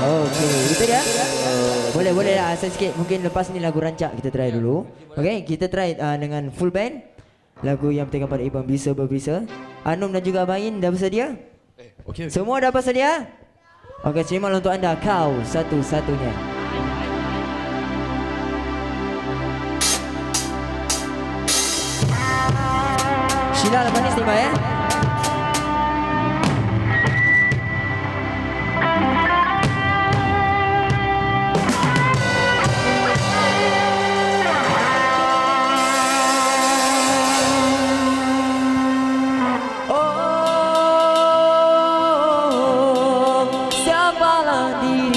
Okey, itu dia. Boleh boleh lah asal sikit. Mungkin lepas ni lagu rancak kita try dulu. Okey, kita try uh, dengan full band. Lagu yang bertekan pada Ibang Bisa Berbisa. Anum dan juga Abain dah bersedia? Okey. Semua dah bersedia? Okey, terima untuk anda kau satu-satunya. Sheila lepas ni sembah ya. 你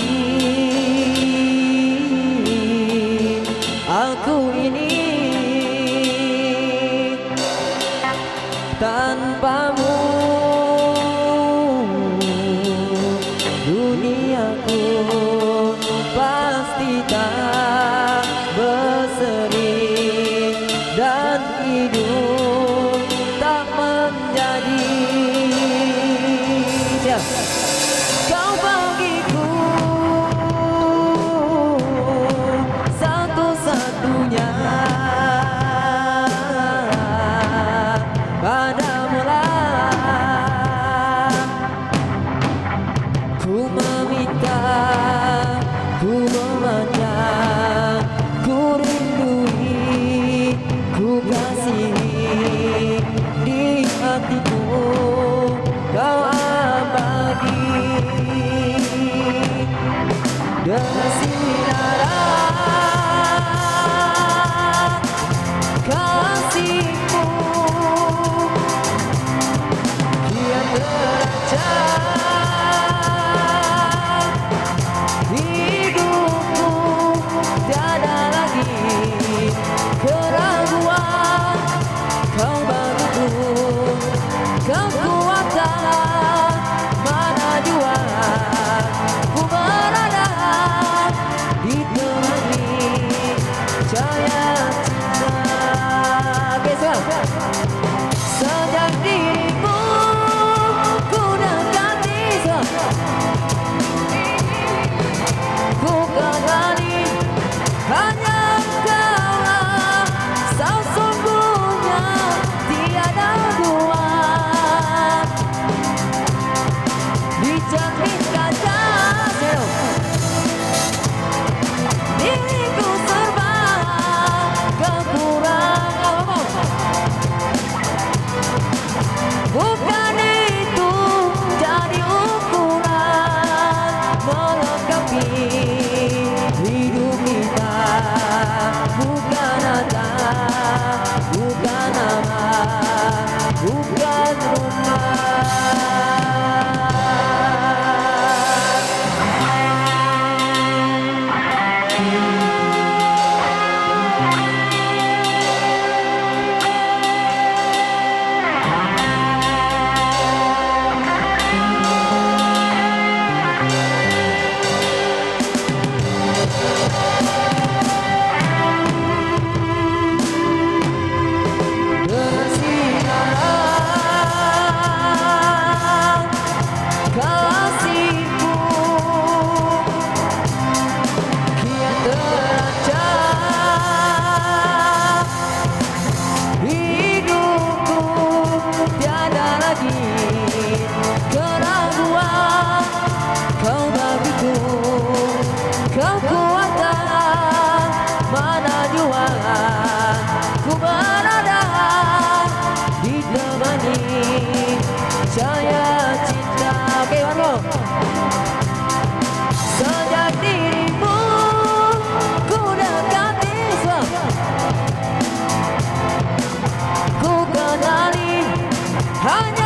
janji Jaya cinta Okay, one Sejak dirimu Ku dekati Islam. Ku kenali Hanya